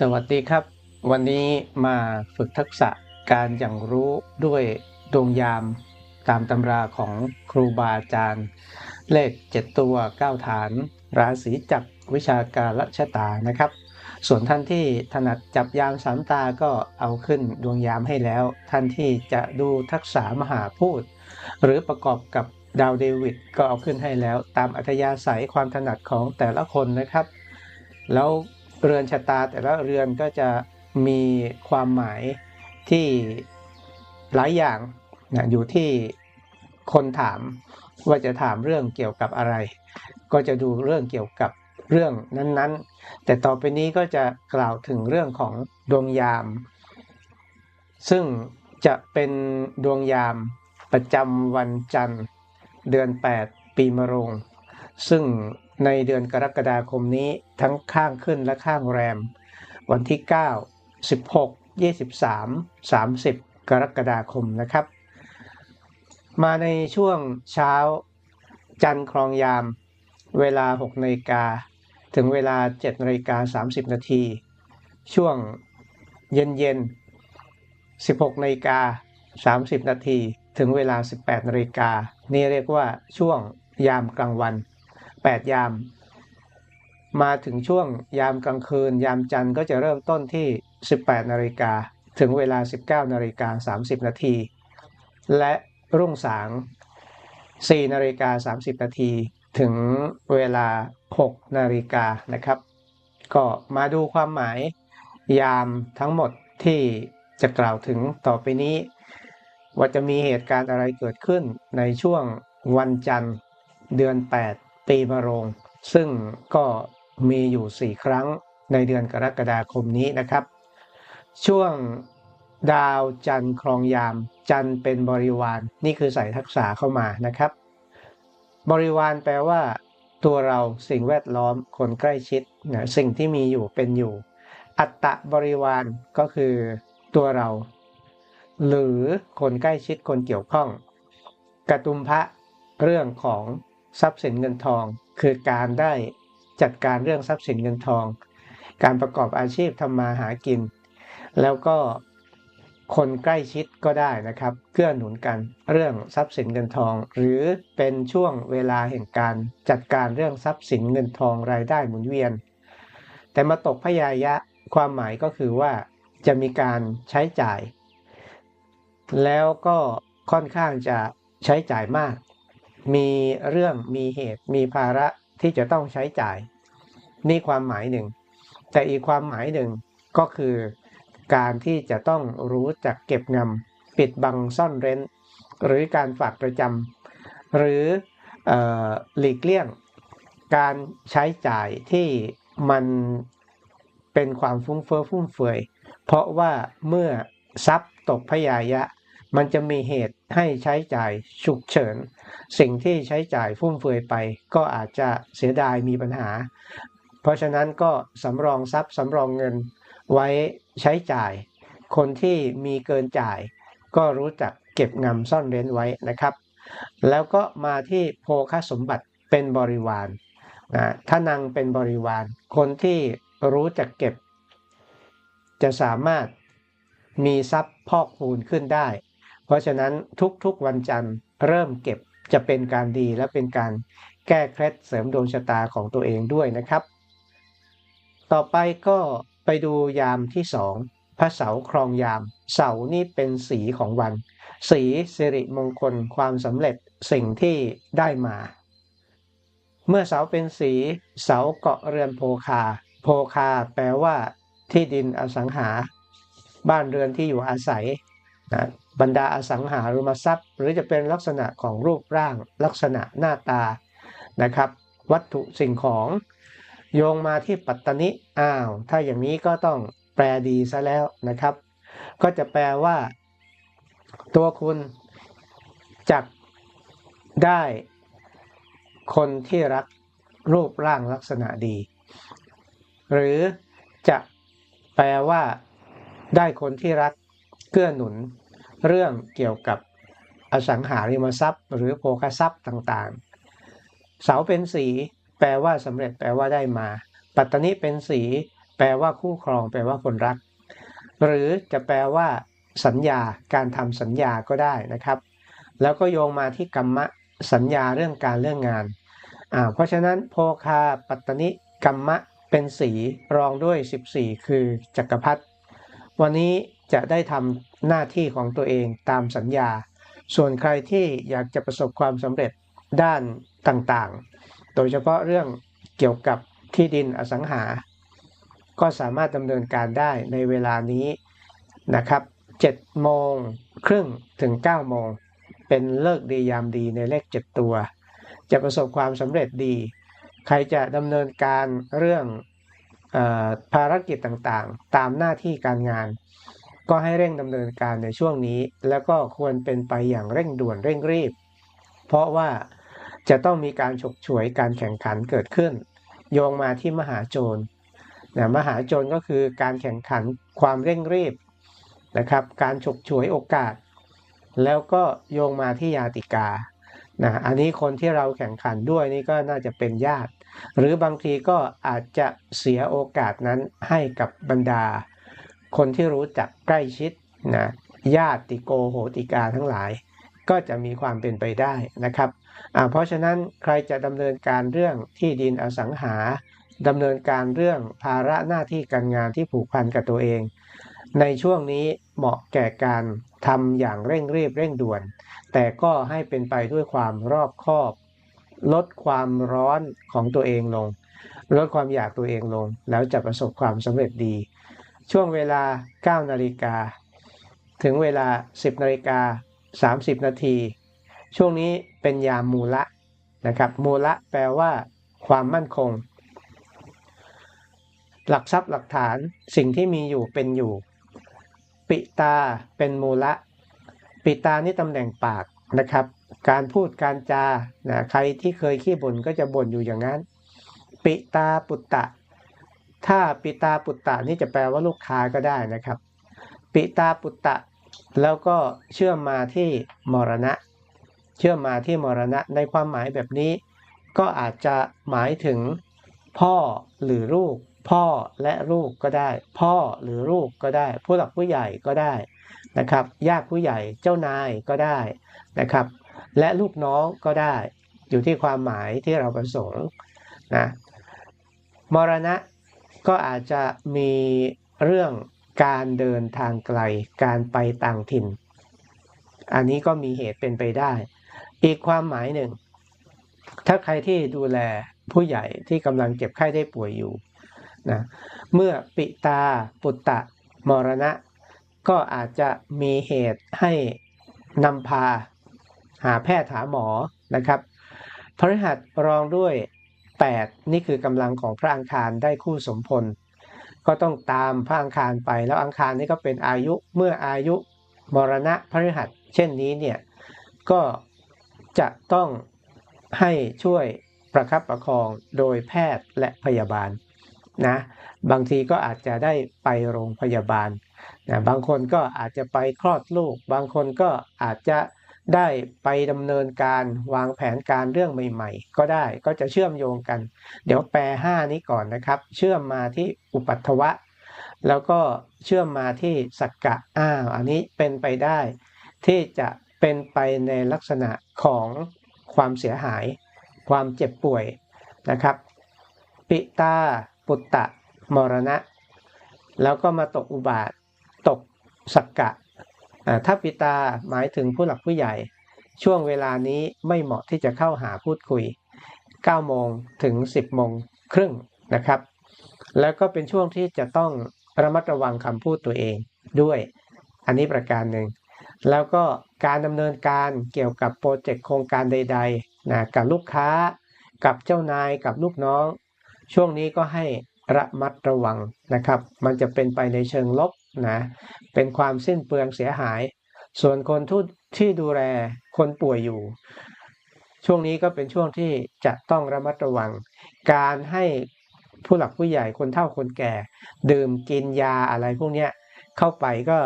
สวัสดีครับ วันนี้มาฝึกทักษะการอย่างรู้ด้วยดวงยามตามตำราของครูบาอาจารย์ เลข 7 ตัว 9 ฐาน ราศีจักรวิชาการลัชตานะครับ ส่วนท่านที่ถนัดจับยามสามตาก็เอาขึ้นดวงยามให้แล้ว ท่านที่จะดูทักษะมหาพูด หรือประกอบกับดาวเดวิดก็เอาขึ้นให้แล้ว ตามอัธยาศัยความถนัดของแต่ละคนนะครับ แล้ว เรือนชะตาแต่ละเรือนก็จะมีความหมายที่หลายอย่างนะอยู่ที่คนถามว่าจะถามเรื่องเกี่ยวกับอะไร ก็จะดูเรื่องเกี่ยวกับเรื่องนั้นๆ แต่ต่อไปนี้ก็จะกล่าวถึงเรื่องของดวงยาม ซึ่งจะเป็นดวงยามประจำวันจันทร์ เดือน 8 ปีมะโรง ซึ่ง ในเดือนกรกฎาคมนี้ทั้งข้างขึ้นและข้างแรม วันที่ 9 16 23 30 กรกฎาคมนะครับ มาในช่วงเช้าจันทร์ครองยาม เวลา6นาฬิกาถึงเวลา7นาฬิกา30 นาที ช่วงเย็นเย็น16นาฬิกา30 นาที ถึงเวลา 18นาฬิกานี่เรียกว่าช่วงยามกลางวัน 8 ยาม มาถึงช่วงยามกลางคืน ยามจันทร์ก็จะเริ่มต้นที่ 18 นาฬิกา ถึงเวลา 19 นาฬิกา 30 นาที และรุ่งสาง 4 นาฬิกา 30 นาที ถึงเวลา 6 นาฬิกานะครับ ก็มาดูความหมายยามทั้งหมดที่จะกล่าวถึงต่อไปนี้ ว่าจะมีเหตุการณ์อะไรเกิดขึ้นในช่วงวันจันทร์เดือน 8 ปีมะโรง ซึ่งก็มีอยู่ 4 ครั้งในเดือนกรกฎาคมนี้นะครับ ช่วงดาวจันทร์ครองยาม จันทร์เป็นบริวารนี่คือใส่ทักษะเข้ามานะครับ บริวารแปลว่า ตัวเราสิ่งแวดล้อมคนใกล้ชิดนะสิ่งที่มีอยู่เป็นอยู่ อัตตะบริวารก็คือตัวเรา หรือคนใกล้ชิดคนเกี่ยวข้องกระตุมพระเรื่องของ ทรัพย์สินเงินทอง คือการได้จัดการเรื่องทรัพย์สินเงินทอง การประกอบอาชีพทำมาหากิน แล้วก็คนใกล้ชิดก็ได้นะครับเกื้อหนุนกันเรื่องทรัพย์สินเงินทอง หรือเป็นช่วงเวลาแห่งการจัดการเรื่องทรัพย์สินเงินทองรายได้หมุนเวียน แต่มาตกพยายะความหมายก็คือว่าจะมีการใช้จ่าย แล้วก็ค่อนข้างจะใช้จ่ายมาก มีเรื่องมีเหตุ มีภาระที่จะต้องใช้จ่าย นี่ความหมายหนึ่ง แต่อีกความหมายหนึ่งก็คือการที่จะต้องรู้จักเก็บงำปิดบังซ่อนเร้น หรือการฝากประจำหรืออหลีกเลี่ยง การใช้จ่ายที่มันเป็นความฟุ้งเฟ้อฟุ่มเฟือย เพราะว่าเมื่อทรัพย์ตกพยายะ มันจะมีเหตุให้ใช้จ่ายฉุกเฉิน สิ่งที่ใช้จ่ายฟุ่มเฟือยไป ก็อาจจะเสียดายมีปัญหา เพราะฉะนั้นก็สำรองทรัพย์สำรองเงินไว้ใช้จ่าย คนที่มีเกินจ่าย ก็รู้จักเก็บงำซ่อนเร้นไว้นะครับ แล้วก็มาที่โภคสมบัติเป็นบริวารนะถ้านังเป็นบริวาร คนที่รู้จักเก็บ จะสามารถมีทรัพย์พอกพูนขึ้นได้ เพราะฉะนั้นทุกๆวันจันทร์เริ่มเก็บจะเป็นการดีและเป็นการแก้เคล็ดเสริมดวงชะตาของตัวเองด้วยนะครับ ต่อไปก็ไปดูยามที่สองพระเสาครองยาม เสานี่เป็นสีของวัน สีสิริมงคลความสำเร็จสิ่งที่ได้มา เมื่อเสาเป็นสี เสาเกาะเรือนโพคา โพคาแปลว่า ที่ดินอสังหา บ้านเรือนที่อยู่อาศัย บรรดาอสังหาริมทรัพย์ หรือจะเป็นลักษณะของรูปร่างลักษณะหน้าตานะครับ วัตถุสิ่งของโยงมาที่ปัตตนิอ้าว ถ้าอย่างนี้ก็ต้องแปลดีซะแล้วนะครับ ก็จะแปลว่า ตัวคุณจักได้คนที่รักรูปร่างลักษณะดี หรือจะแปลว่าได้คนที่รักเกื้อหนุน เรื่องเกี่ยวกับอสังหาริมทรัพย์ หรือโภคทรัพย์ต่างๆ เสาเป็นสี แปลว่าสำเร็จแปลว่าได้มา ปัตตนิเป็นสี แปลว่าคู่ครอง แปลว่าคนรัก หรือจะแปลว่า สัญญาการทำสัญญาก็ได้นะครับ แล้วก็โยงมาที่กรรมะสัญญาเรื่องการเรื่องงานอ่าเพราะฉะนั้นโพคาปัตตนิกรรมะเป็นสีรองด้วย 14 คือจักรพรรดิวันนี้ จะได้ทำหน้าที่ของตัวเองตามสัญญา ส่วนใครที่อยากจะประสบความสำเร็จด้านต่างๆ โดยเฉพาะเรื่องเกี่ยวกับที่ดินอสังหา ก็สามารถดำเนินการได้ในเวลานี้นะครับ7โมงครึ่งถึง9โมงเป็นเลิกดียามดีในเลข 7 ตัว จะประสบความสำเร็จดี ใครจะดำเนินการเรื่องอภารกิจต่างๆ ตามหน้าที่การงาน ก็ให้เร่งดำเนินการในช่วงนี้ แล้วก็ควรเป็นไปอย่างเร่งด่วนเร่งรีบ เพราะว่าจะต้องมีการฉกฉวยการแข่งขันเกิดขึ้น โยงมาที่มหาโจรนะมหาโจรก็คือการแข่งขันความเร่งรีบนะครับ การฉกฉวยโอกาส แล้วก็โยงมาที่ยาติกานะอันนี้คนที่เราแข่งขันด้วยนี่ก็น่าจะเป็นญาติ หรือบางทีก็อาจจะเสียโอกาสนั้นให้กับบรรดา คนที่รู้จักใกล้ชิดนะญาติโกโหติกาทั้งหลาย ก็จะมีความเป็นไปได้นะครับ เพราะฉะนั้นใครจะดำเนินการเรื่องที่ดินอสังหาดำเนินการเรื่องภาระหน้าที่การงานที่ผูกพันกับตัวเอง ในช่วงนี้เหมาะแก่การทำอย่างเร่งรีบเร่งด่วน แต่ก็ให้เป็นไปด้วยความรอบคอบ ลดความร้อนของตัวเองลง ลดความอยากตัวเองลง แล้วจะประสบความสำเร็จดี ช่วงเวลา 9 นาฬิกา ถึงเวลา 10 นาฬิกา 30 นาที ช่วงนี้เป็นยามมูละนะครับ มูละแปลว่า ความมั่นคง หลักทรัพย์หลักฐานสิ่งที่มีอยู่เป็นอยู่ ปิตาเป็นมูละ ปิตานี่ตำแหน่งปากนะครับ การพูดการจานะใครที่เคยขี้บ่นก็จะบ่นอยู่อย่างนั้น ปิตาปุตตะ ถ้าปิตาปุตตะนี่จะแปลว่าลูกค้าก็ได้นะครับ ปิตาปุตตะ แล้วก็เชื่อมมาที่มรณะ เชื่อมมาที่มรณะ ในความหมายแบบนี้ ก็อาจจะหมายถึง พ่อหรือลูก พ่อและลูกก็ได้ พ่อหรือลูกก็ได้ ผู้หลักผู้ใหญ่ก็ได้นะครับญาติผู้ใหญ่เจ้านายก็ได้นะครับ และลูกน้องก็ได้ อยู่ที่ความหมายที่เราประสงค์นะมรณะ ก็อาจจะมีเรื่องการเดินทางไกล การไปต่างถิ่น อันนี้ก็มีเหตุเป็นไปได้ อีกความหมายหนึ่ง ถ้าใครที่ดูแลผู้ใหญ่ที่กำลังเจ็บไข้ได้ป่วยอยู่นะเมื่อปิตาปุตตะมรณะ ก็อาจจะมีเหตุให้นำพาหาแพทย์หาหมอนะครับพฤหัสรองด้วย 8 นี่คือกำลังของพระอังคารได้คู่สมพล ก็ต้องตามพระอังคารไปแล้วอังคารนี่ก็เป็นอายุเมื่ออายุมรณะพฤหัสเช่นนี้เนี่ยก็จะต้องให้ช่วยประคับประคองโดยแพทย์และพยาบาลนะบางทีก็อาจจะได้ไปโรงพยาบาลนะบางคนก็อาจจะไปคลอดลูก บางคนก็อาจจะ ได้ไปดำเนินการวางแผนการเรื่องใหม่ ๆ ก็ได้ก็จะเชื่อมโยงกัน เดี๋ยวแปล 5 นี้ก่อนนะครับ เชื่อมมาที่อุปัตวะ แล้วก็เชื่อมมาที่สักกะอ้าวอันนี้เป็นไปได้ ที่จะเป็นไปในลักษณะของความเสียหาย ความเจ็บป่วยนะครับ ปิตาปุตตะมรณะ แล้วก็มาตกอุบาท ตกสักกะ ถ้าปิตาหมายถึงผู้หลักผู้ใหญ่ ช่วงเวลานี้ไม่เหมาะที่จะเข้าหาพูดคุย 9 โมงถึง 10 โมงครึ่งนะครับ แล้วก็เป็นช่วงที่จะต้องระมัดระวังคำพูดตัวเองด้วย อันนี้ประการหนึ่ง แล้วก็การดำเนินการเกี่ยวกับโปรเจกต์โครงการใดๆนะกับลูกค้า กับเจ้านายกับลูกน้อง ช่วงนี้ก็ให้ระมัดระวังนะครับ มันจะเป็นไปในเชิงลบ นะเป็นความสิ้นเปลืองเสียหาย ส่วนคนทุที่ดูแลคนป่วยอยู่ ช่วงนี้ก็เป็นช่วงที่จะต้องระมัดระวัง การให้ผู้หลักผู้ใหญ่คนเฒ่าคนแก่ ดื่มกินยาอะไรพวกนี้เข้าไปก็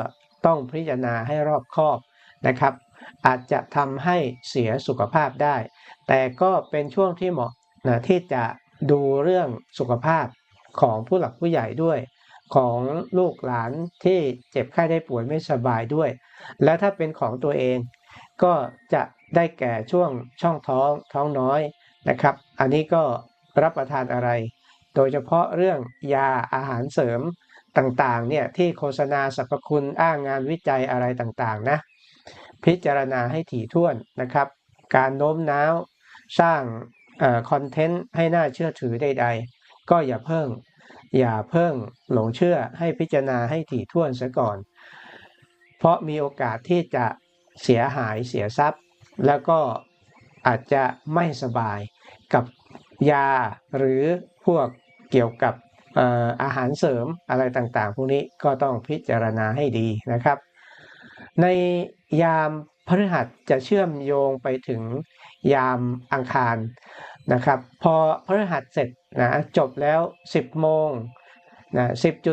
ต้องพิจารณาให้รอบคอบนะครับ อาจจะทำให้เสียสุขภาพได้ แต่ก็เป็นช่วงที่เหมาะนะที่จะดูเรื่องสุขภาพของผู้หลักผู้ใหญ่ด้วย ของลูกหลานที่เจ็บไข้ได้ป่วยไม่สบายด้วย และถ้าเป็นของตัวเอง ก็จะได้แก่ช่วงช่องท้องท้องน้อยนะครับ อันนี้ก็รับประทานอะไร โดยเฉพาะเรื่องยาอาหารเสริมต่างๆเนี่ยที่โฆษณาสรรพคุณอ้างงานวิจัยอะไรต่างๆนะพิจารณาให้ถี่ถ้วนนะครับ การโน้มน้าวสร้างคอนเทนต์ให้น่าเชื่อถือใดๆ ก็อย่าเพิ่ง อย่าเพิ่งหลงเชื่อให้พิจารณาให้ถี่ถ้วนเสียก่อน เพราะมีโอกาสที่จะเสียหายเสียทรัพย์ แล้วก็อาจจะไม่สบายกับยาหรือพวกเกี่ยวกับอาหารเสริมอะไรต่างๆ พวกนี้ก็ต้องพิจารณาให้ดีนะครับ ในยามพฤหัสจะเชื่อมโยงไปถึงยามอังคาร นะครับ พอพฤหัสเสร็จนะจบแล้ว 10 โมงนะ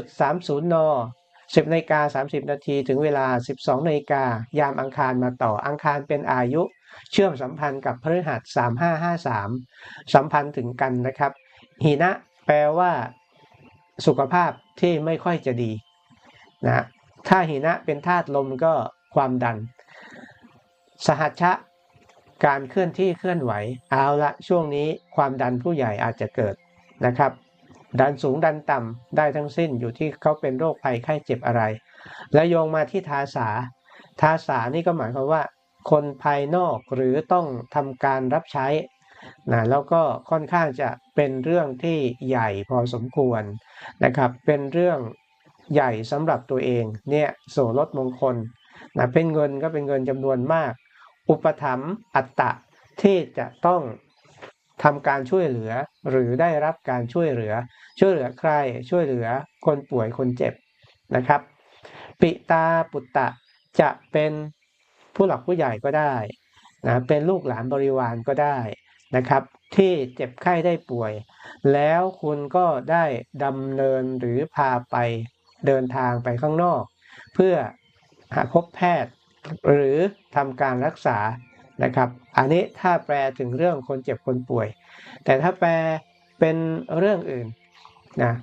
10.30 น 10นาฬิกา30 นาทีถึงเวลา 12นาฬิกายามอังคารมาต่ออังคารเป็นอายุ เชื่อมสัมพันธ์กับพฤหัส 3553 สัมพันธ์ถึงกันนะครับหินะแปลว่า สุขภาพที่ไม่ค่อยจะดีนะถ้าหินะเป็นธาตุลมก็ความดัน สหัชชะ การเคลื่อนที่เคลื่อนไหว เอาละช่วงนี้ความดันผู้ใหญ่อาจจะเกิดนะครับ ดันสูงดันต่ำได้ทั้งสิ้นอยู่ที่เขาเป็นโรคภัยไข้เจ็บอะไร และโยงมาที่ทาสา ทาสานี่ก็หมายความว่า คนภายนอกหรือต้องทำการรับใช้นะแล้วก็ค่อนข้างจะเป็นเรื่องที่ใหญ่พอสมควรนะครับ เป็นเรื่องใหญ่สำหรับตัวเองเนี่ยโสรถมงคลนะเป็นเงินก็เป็นเงินจำนวนมาก อุปถัมภ์อัตตะที่จะต้องทำการช่วยเหลือหรือได้รับการช่วยเหลือ ช่วยเหลือใครช่วยเหลือคนป่วยคนเจ็บนะครับ ปิตาปุตตะจะเป็นผู้หลักผู้ใหญ่ก็ได้นะเป็นลูกหลานบริวารก็ได้นะครับ ที่เจ็บไข้ได้ป่วย แล้วคุณก็ได้ดำเนินหรือพาไปเดินทางไปข้างนอก เพื่อหาพบแพทย์ หรือทำการรักษานะครับ อันนี้ถ้าแปลถึงเรื่องคนเจ็บคนป่วย แต่ถ้าแปลเป็นเรื่องอื่นนะ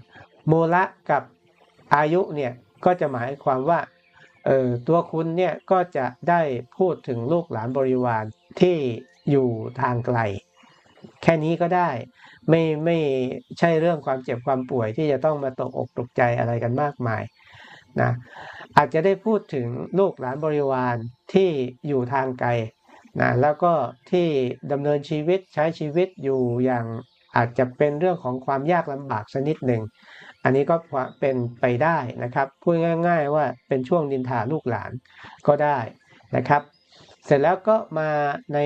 มูละกับอายุเนี่ยก็จะหมายความว่าเออตัวคุณเนี่ยก็จะได้พูดถึงลูกหลานบริวารที่อยู่ทางไกล แค่นี้ก็ได้ไม่ไม่ใช่เรื่องความเจ็บความป่วยที่จะต้องมาตกอกตกใจอะไรกันมากมาย นะอาจจะได้พูดถึงลูกหลานบริวารที่อยู่ทางไกลนะแล้วก็ที่ดำเนินชีวิตใช้ชีวิตอยู่อย่างอาจจะเป็นเรื่องของความยากลำบากสักนิดหนึ่ง อันนี้ก็เป็นไปได้นะครับ พูดง่าย ๆ ว่าเป็นช่วงดินทาลูกหลานก็ได้นะครับ เสร็จแล้วก็มาใน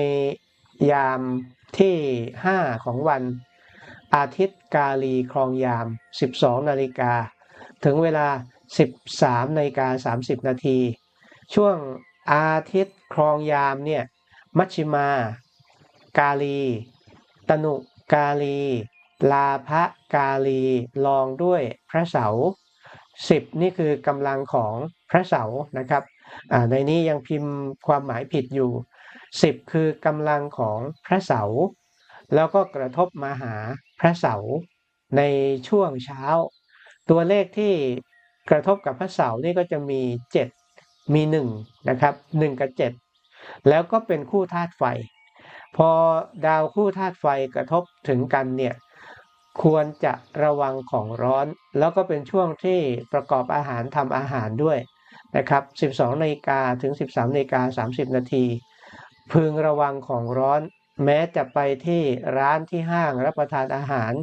ยามที่ 5 ของวัน อาทิตย์กาลีครองยาม 12 นาฬิกา ถึงเวลา 13นาฬิกา30 นาที ช่วงอาทิตย์ครองยามเนี่ย มัชชิมา กาลี ตนุกาลี ลาภกาลีลองด้วยพระเสาร์10นี่คือกำลังของพระเสานะครับ ในนี้ยังพิมพ์ความหมายผิดอยู่10คือกำลังของพระเสา แล้วก็กระทบมาหาพระเสาในช่วงเช้า ตัวเลขที่ กระทบกับพระเสาร์นี่ก็จะมี 7 มี 1 นะครับ 1 กับ 7 แล้วก็เป็นคู่ธาตุไฟ พอดาวคู่ธาตุไฟกระทบถึงกันเนี่ยควรจะระวังของร้อน แล้วก็เป็นช่วงที่ประกอบอาหารทำอาหารด้วยนะครับ 12นาฬิกาถึง 13นาฬิกา30 นาที พึงระวังของร้อน แม้จะไปที่ร้านที่ห้างรับประทานอาหาร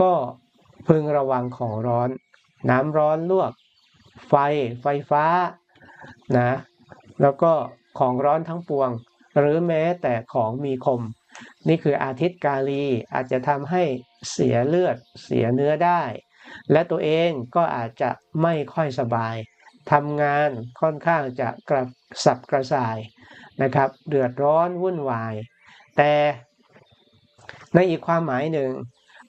ก็พึงระวังของร้อน น้ำร้อนลวก ไฟ ไฟฟ้านะแล้วก็ของร้อนทั้งปวง หรือแม้แต่ของมีคม นี่คืออาทิตย์กาลีอาจจะทำให้เสียเลือดเสียเนื้อได้ และตัวเองก็อาจจะไม่ค่อยสบายทำงานค่อนข้างจะกระสับกระส่ายนะครับ เดือดร้อนวุ่นวาย แต่ในอีกความหมายหนึ่ง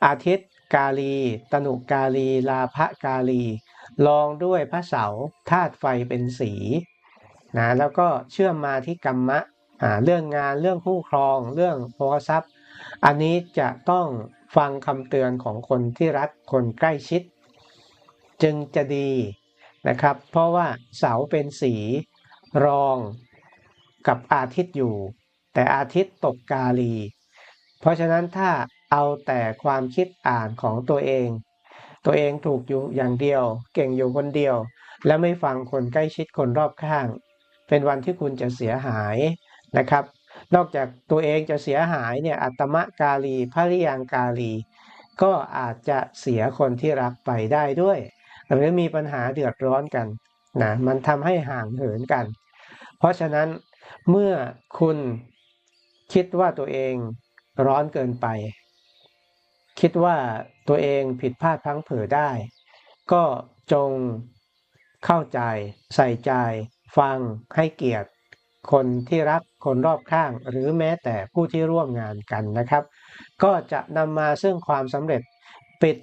อาทิตย์ กาลี ตนุกาลี ลาภกาลีลองด้วยพระเสาธาตุไฟเป็นสีนะแล้วก็เชื่อมมาที่กรรมะเรื่องงานเรื่องคู่ครอง เรื่องโภคทรัพย์ อันนี้จะต้องฟังคำเตือนของคนที่รักคนใกล้ชิด จึงจะดีนะครับ เพราะว่าเสาเป็นสีรองกับอาทิตย์อยู่ แต่อาทิตย์ตกกาลี เพราะฉะนั้นถ้า เอาแต่ความคิดอ่านของตัวเอง ตัวเองถูกอยู่อย่างเดียว เก่งอยู่คนเดียว และไม่ฟังคนใกล้ชิดคนรอบข้าง เป็นวันที่คุณจะเสียหายนะครับ นอกจากตัวเองจะเสียหายเนี่ยอัตมะกาลีภริยังกาลี ก็อาจจะเสียคนที่รักไปได้ด้วย หรือมีปัญหาเดือดร้อนกันนะมันทำให้ห่างเหินกัน เพราะฉะนั้นเมื่อคุณคิดว่าตัวเองร้อนเกินไป คิดว่าตัวเองผิดพลาดพังเผลอได้ ก็จงเข้าใจ ใส่ใจ ฟังให้เกียรติ คนที่รักคนรอบข้าง หรือแม้แต่ผู้ที่ร่วมงานกันนะครับ ก็จะนำมาซึ่งความสำเร็จปิด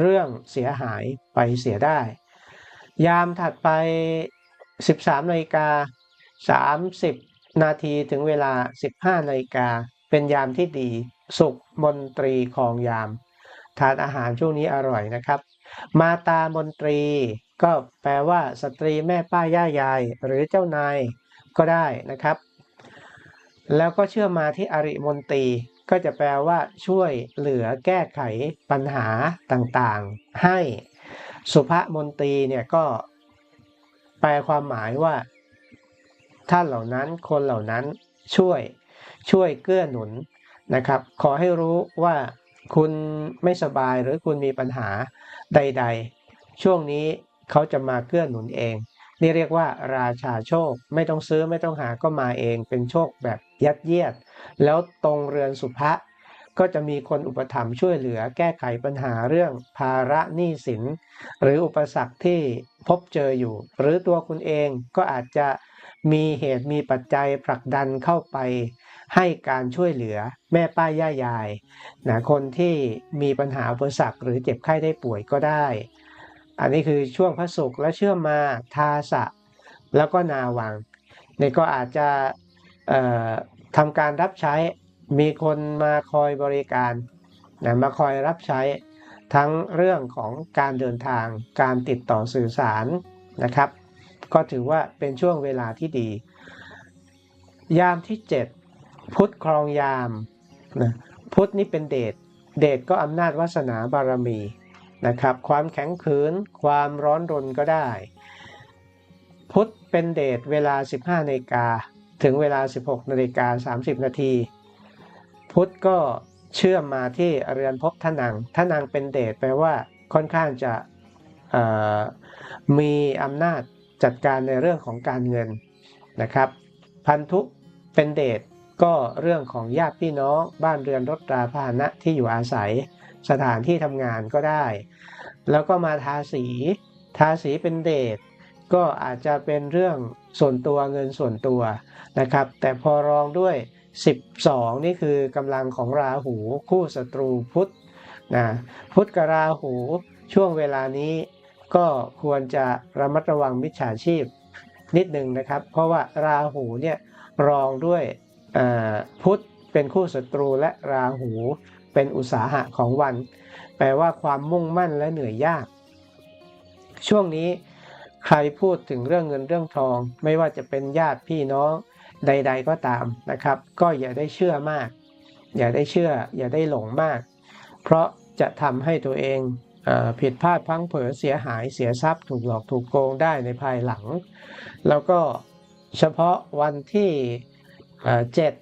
เรื่องเสียหายไปเสียได้ ยามถัดไป 13นาฬิกา30 นาทีถึงเวลา 15นาฬิกา เป็นยามที่ดี สุขมนตรีของยาม ทานอาหารช่วงนี้อร่อยนะครับ มาตามนตรี ก็แปลว่าสตรีแม่ป้าย่ายาย หรือเจ้านายก็ได้นะครับ แล้วก็เชื่อมาที่อริมนตรีก็จะแปลว่า ช่วยเหลือแก้ไขปัญหาต่างๆ ให้สุภมนตรีเนี่ยก็แปลความหมายว่า ท่านเหล่านั้นคนเหล่านั้นช่วย ช่วยเกื้อหนุนนะครับ ขอให้รู้ว่าคุณไม่สบายหรือคุณมีปัญหาใด ๆ ช่วงนี้เขาจะมาเกื้อหนุนเอง นี่เรียกว่าราชาโชค ไม่ต้องซื้อไม่ต้องหาก็มาเองเป็นโชคแบบยัดเยียด แล้วตรงเรือนสุภะก็จะมีคนอุปถัมภ์ช่วยเหลือแก้ไขปัญหาเรื่องภาระหนี้สิน หรืออุปสรรคที่พบเจออยู่ หรือตัวคุณเองก็อาจจะมีเหตุมีปัจจัยผลักดันเข้าไป ให้การช่วยเหลือแม่ป้าย่ายายนะคนที่มีปัญหาอุปสรรคหรือเจ็บไข้ได้ป่วยก็ได้ อันนี้คือช่วงพระศุกร์และเชื่อมมาทาสะ แล้วก็นาวังนี่ก็อาจจะทำการรับใช้มีคนมาคอยบริการนะมาคอยรับใช้ทั้งเรื่องของการเดินทางการติดต่อสื่อสารนะครับ ก็ถือว่าเป็นช่วงเวลาที่ดี ยามที่ 7 พุทธครองยามนะพุทธนี่เป็นเดชเดชก็อำนาจวาสนาบารมีนะครับ ความแข็งขืน ความร้อนรนก็ได้ พุทธเป็นเดชเวลา 15นาฬิกาถึงเวลา 16นาฬิกา30 นาที พุทธก็เชื่อมมาที่เรือนภพทนังทนังเป็นเดชแปลว่าค่อนข้างจะมีอำนาจจัดการในเรื่องของการเงินนะครับ พันธุเป็นเดช ก็เรื่องของญาติพี่น้องบ้านเรือนรถราพาหนะที่อยู่อาศัย สถานที่ทำงานก็ได้ แล้วก็มาทาสี ทาสีเป็นเดชก็อาจจะเป็นเรื่องส่วนตัวเงินส่วนตัวนะครับ แต่พอรองด้วย 12 นี่คือกำลังของราหูคู่ศัตรูพุธนะพุธกับราหูช่วงเวลานี้ก็ควรจะระมัดระวังมิจฉาชีพนิดหนึ่งนะครับ เพราะว่าราหูเนี่ยรองด้วย พุธเป็นคู่ศัตรูและราหูเป็นอุตสาหะของวัน แปลว่าความมุ่งมั่นและเหนื่อยยาก ช่วงนี้ใครพูดถึงเรื่องเงินเรื่องทอง ไม่ว่าจะเป็นญาติพี่น้องใด ๆ ก็ตามนะครับ ก็อย่าได้เชื่อมาก อย่าได้เชื่อ อย่าได้หลงมาก เพราะจะทำให้ตัวเองผิดพลาดพังเผลอเสียหายเสียทรัพย์ถูกหลอกถูกโกงได้ในภายหลัง แล้วก็เฉพาะวันที่ เจ็ด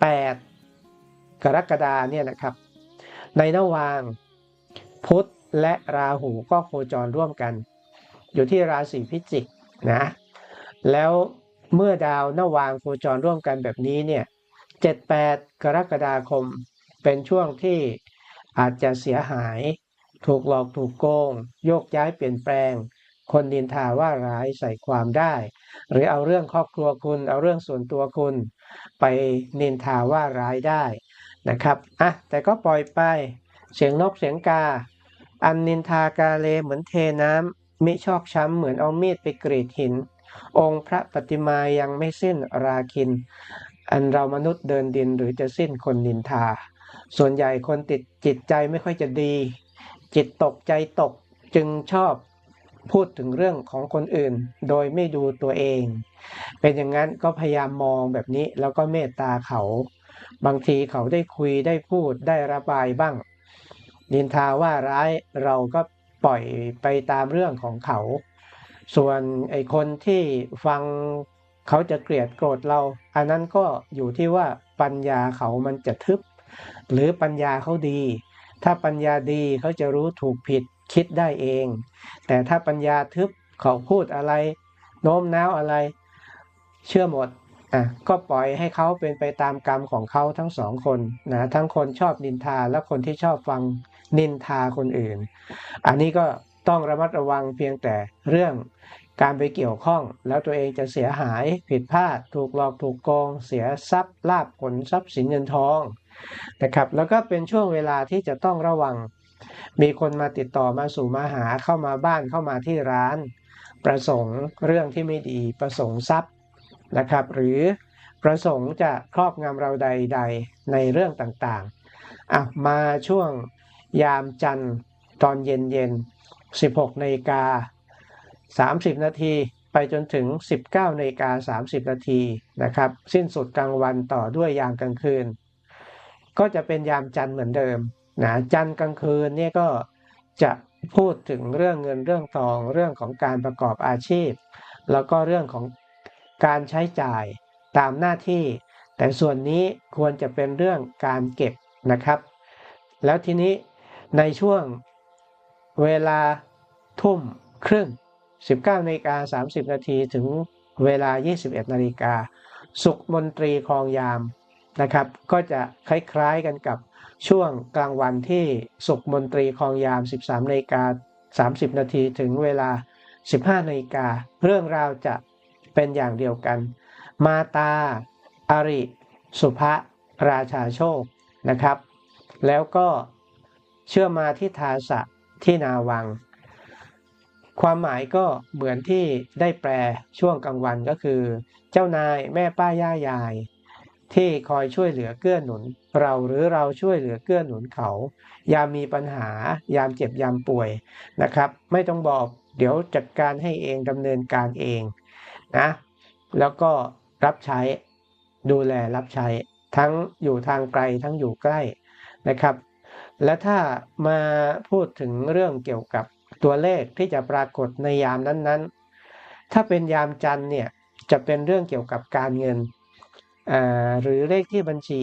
แปดกรกฎาเนี่ยนะครับ ในนวาง พุธและราหูก็โคจรร่วมกัน อยู่ที่ราศีพิจิกนะแล้วเมื่อดาวนวางโคจรร่วมกันแบบนี้เนี่ยเจ็ดแปดกรกฎาคมเป็นช่วงที่อาจจะเสียหาย ถูกหลอกถูกโกง โยกย้ายเปลี่ยนแปลง คนนินทาว่าร้ายใส่ความได้ หรือเอาเรื่องครอบครัวคุณ เอาเรื่องส่วนตัวคุณ ไปนินทาว่าร้ายได้นะครับอะแต่ก็ปล่อยไปเสียงนกเสียงกา อันนินทากาเลเหมือนเทน้ำมิชอกช้ำเหมือนเอามีดไปกรีดหิน องค์พระปฏิมายังไม่สิ้นราคิน อันเรามนุษย์เดินดินหรือจะสิ้นคนนินทา ส่วนใหญ่คนติดจิตใจไม่ค่อยจะดี จิตตกใจตกจึงชอบ พูดถึงเรื่องของคนอื่น โดยไม่ดูตัวเอง เป็นอย่างนั้นก็พยายามมองแบบนี้แล้วก็เมตตาเขา บางทีเขาได้คุยได้พูดได้ระบายบ้างนินทาว่าร้ายเราก็ปล่อยไปตามเรื่องของเขา ส่วนไอ้คนที่ฟังเขาจะเกลียดโกรธเรา อันนั้นก็อยู่ที่ว่าปัญญาเขามันจะทึบ หรือปัญญาเขาดี ถ้าปัญญาดีเขาจะรู้ถูกผิด คิดได้เอง แต่ถ้าปัญญาทึบเขาพูดอะไร โน้มน้าวอะไร เชื่อหมดอะก็ปล่อยให้เขาเป็นไปตามกรรมของเขาทั้งสองคนนะทั้งคนชอบนินทาและคนที่ชอบฟังนินทาคนอื่น อันนี้ก็ต้องระมัดระวังเพียงแต่เรื่องการไปเกี่ยวข้อง แล้วตัวเองจะเสียหายผิดพลาด ถูกหลอกถูกโกง เสียทรัพย์ลาบผลทรัพย์สินเงินทองนะครับแล้วก็เป็นช่วงเวลาที่จะต้องระวัง มีคนมาติดต่อมาสู่มาหาเข้ามาบ้านเข้ามาที่ร้าน ประสงค์เรื่องที่ไม่ดีประสงค์ทรัพย์นะครับ หรือประสงค์จะครอบงำเราใด ๆ ในเรื่องต่างๆอะมาช่วงยามจันทร์ตอนเย็นเย็น16นาฬิกา30 นาทีไปจนถึง 19นาฬิกา30 นาทีนะครับ สิ้นสุดกลางวันต่อด้วยยามกลางคืน ก็จะเป็นยามจันทร์เหมือนเดิม นะจันทร์กลางคืนเนี่ยก็จะพูดถึงเรื่องเงินเรื่องทองเรื่องของการประกอบอาชีพ แล้วก็เรื่องของการใช้จ่ายตามหน้าที่ แต่ส่วนนี้ควรจะเป็นเรื่องการเก็บนะครับ แล้วทีนี้ในช่วงเวลาทุ่มครึ่ง 19นาฬิกา30 นาทีถึงเวลา 21นาฬิกาสุขมนตรีคลองยามนะครับ ก็จะคล้ายๆกันกับ ช่วงกลางวันที่สุขมนตรีคลองยาม 13นาฬิกา30 นาทีถึงเวลา 15นาฬิกาเรื่องราวจะเป็นอย่างเดียวกัน มาตาอาริ สุภะราชาโชคนะครับ แล้วก็เชื่อมาที่ทาสะที่นาวัง ความหมายก็เหมือนที่ได้แปลช่วงกลางวันก็คือ เจ้านายแม่ป้าย่ายาย ที่คอยช่วยเหลือเกื้อหนุน เราหรือเราช่วยเหลือเกื้อหนุนเขา ยามมีปัญหายามเจ็บยามป่วยนะครับ ไม่ต้องบอกเดี๋ยวจัดการให้เองดำเนินการเองนะแล้วก็รับใช้ดูแลรับใช้ ทั้งอยู่ทางไกลทั้งอยู่ใกล้นะครับ และถ้ามาพูดถึงเรื่องเกี่ยวกับตัวเลขที่จะปรากฏในยามนั้นๆ ถ้าเป็นยามจันเนี่ยจะเป็นเรื่องเกี่ยวกับการเงินหรือเลขที่บัญชี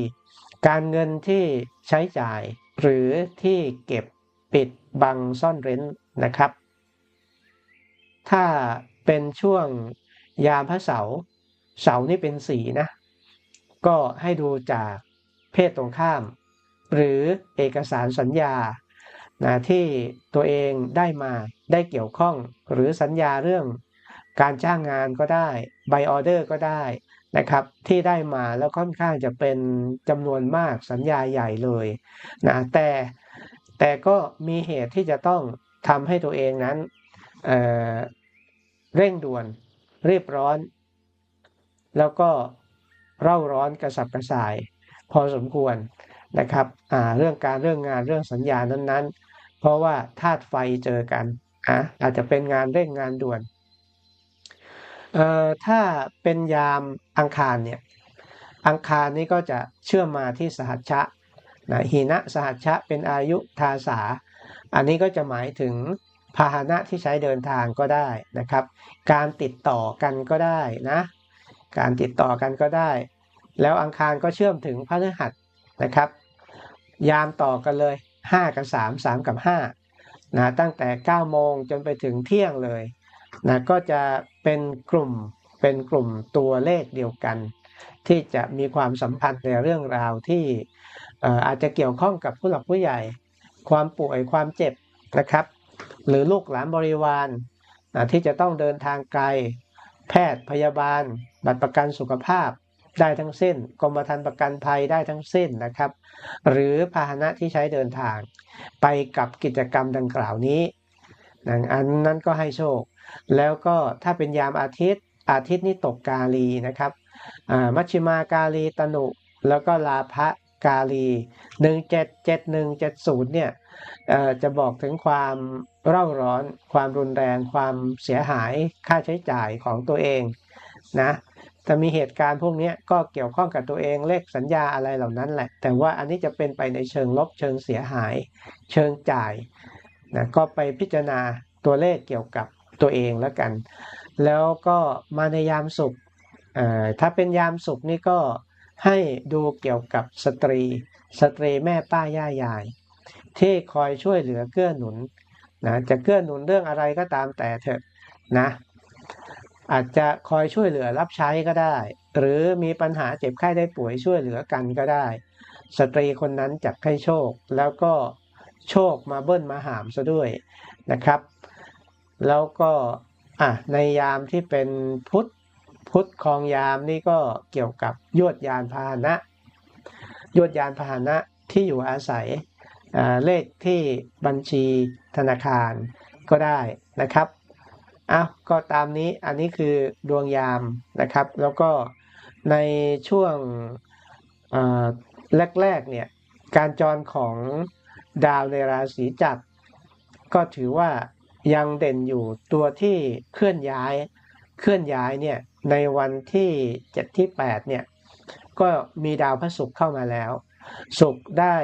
การเงินที่ใช้จ่ายหรือที่เก็บปิดบังซ่อนเร้นนะครับ ถ้าเป็นช่วงยามพระเสาร์เสานี่เป็นสีนะ ก็ให้ดูจากเพศตรงข้าม หรือเอกสารสัญญานะที่ตัวเองได้มาได้เกี่ยวข้อง หรือสัญญาเรื่องการจ้างงานก็ได้ใบออเดอร์ก็ได้ นะครับที่ได้มาแล้วค่อนข้างจะเป็นจำนวนมากสัญญาใหญ่เลยนะแต่แต่ก็มีเหตุที่จะต้องทำให้ตัวเองนั้นเเร่งด่วนรีบร้อน แล้วก็เร่าร้อนกระสับกระส่าย พอสมควรนะครับเรื่องการเรื่องงานเรื่องสัญญานั้นๆ เพราะว่าธาตุไฟเจอกันอะอาจจะเป็นงานเร่งงานด่วน ถ้าเป็นยามอังคารเนี่ยอังคารนี้ก็จะเชื่อมมาที่สหัชชะนะหินะสหัชชะเป็นอายุทาสา อันนี้ก็จะหมายถึงพาหนะที่ใช้เดินทางก็ได้นะครับ การติดต่อกันก็ได้นะการติดต่อกันก็ได้ แล้วอังคารก็เชื่อมถึงพฤหัสนะครับ ยามต่อกันเลย 5 กับ 3 3 กับ5นะตั้งแต่ 9 โมงจนไปถึงเที่ยงเลยนะก็จะ เป็นกลุ่มเป็นกลุ่มตัวเลขเดียวกัน ที่จะมีความสัมพันธ์ในเรื่องราวที่อาจจะเกี่ยวข้องกับผู้หลักผู้ใหญ่ ความป่วยความเจ็บนะครับ หรือลูกหลานบริวารที่จะต้องเดินทางไกล แพทย์พยาบาล บัตรประกันสุขภาพได้ทั้งสิ้นกรมธรรม์ประกันภัยได้ทั้งสิ้นนะครับ หรือพาหนะที่ใช้เดินทาง ไปกับกิจกรรมดังกล่าวนี้อันนั้นก็ให้โชค แล้วก็ถ้าเป็นยามอาทิตย์ อาทิตย์นี้ตกกาลีนะครับมัชชิมากาลีตนุ แล้วก็ลาภะกาลี177170เนี่ยเอ่อจะบอกถึงความเร่าร้อน ความรุนแรง ความเสียหายค่าใช้จ่ายของตัวเองนะถ้ามีเหตุการณ์พวกนี้ก็เกี่ยวข้องกับตัวเองเลขสัญญาอะไรเหล่านั้นแหละ แต่ว่าอันนี้จะเป็นไปในเชิงลบเชิงเสียหาย เชิงจ่ายนะก็ไปพิจารณาตัวเลขเกี่ยวกับ ตัวเองแล้วกัน แล้วก็มาในยามสุขถ้าเป็นยามสุขนี่ก็ให้ดูเกี่ยวกับสตรี สตรีแม่ป้าย่ายาย ที่คอยช่วยเหลือเกื้อหนุนนะจะเกื้อหนุนเรื่องอะไรก็ตามแต่เถอะนะอาจจะคอยช่วยเหลือรับใช้ก็ได้ หรือมีปัญหาเจ็บไข้ได้ป่วยช่วยเหลือกันก็ได้ สตรีคนนั้นจะให้โชค แล้วก็โชคมาเบิ้ลมาหามซะด้วยนะครับ แล้วก็อะในยามที่เป็นพุทธพุทธคองยามนี่ก็เกี่ยวกับยวดยานพาหนะ ยวดยานพาหนะที่อยู่อาศัยเลขที่บัญชีธนาคารก็ได้นะครับอ้าวก็ตามนี้อันนี้คือดวงยามนะครับ แล้วก็ในช่วงแรกๆเนี่ยการจรของดาวในราศีจักรก็ถือว่า ยังเด่นอยู่ตัวที่เคลื่อนย้าย เคลื่อนย้ายเนี่ยในวันที่ 7 ที่8เนี่ยก็มีดาวพระศุกร์เข้ามาแล้ว ศุกร์ได้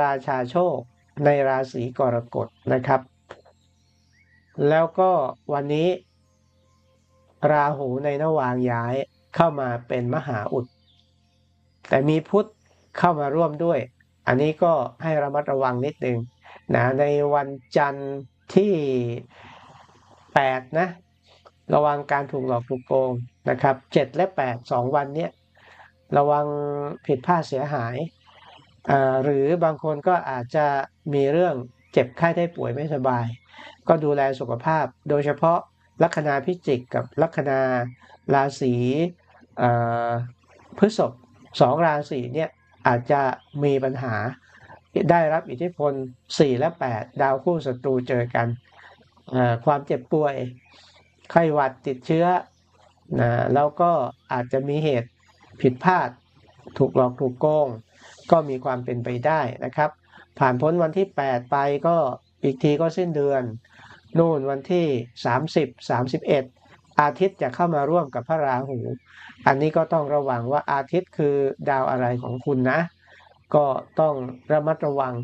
ราชาโชคในราศีกรกฎนะครับ แล้วก็วันนี้ ราหูในนวางย้ายเข้ามาเป็นมหาอุด แต่มีพุทธเข้ามาร่วมด้วย อันนี้ก็ให้ระมัดระวังนิดนึงนะในวันจันทร์ ที่8นะระวังการถูกหลอกถูกโกงนะครับ7และ 8 2 วันเนี้ยระวังผิดพลาดเสียหายอ่าหรือบางคนก็อาจจะมีเรื่องเจ็บไข้ได้ป่วยไม่สบาย ก็ดูแลสุขภาพ โดยเฉพาะลัคนาพิจิกกับลัคนาราศีพฤษภสองราศีเนี่ยอาจจะมีปัญหา ได้รับอิทธิพล 4 และ 8 ดาวคู่ศัตรูเจอกัน ความเจ็บป่วย ไข้หวัดติดเชื้อนะแล้วก็อาจจะมีเหตุผิดพลาด ถูกหลอกถูกโกง ก็มีความเป็นไปได้นะครับ ผ่านพ้นวันที่ 8 ไปก็อีกทีก็สิ้นเดือน นู่นวันที่ 30 31 อาทิตย์จะเข้ามาร่วมกับพระราหู อันนี้ก็ต้องระวังว่าอาทิตย์คือดาวอะไรของคุณนะ ก็ต้องระมัดระวัง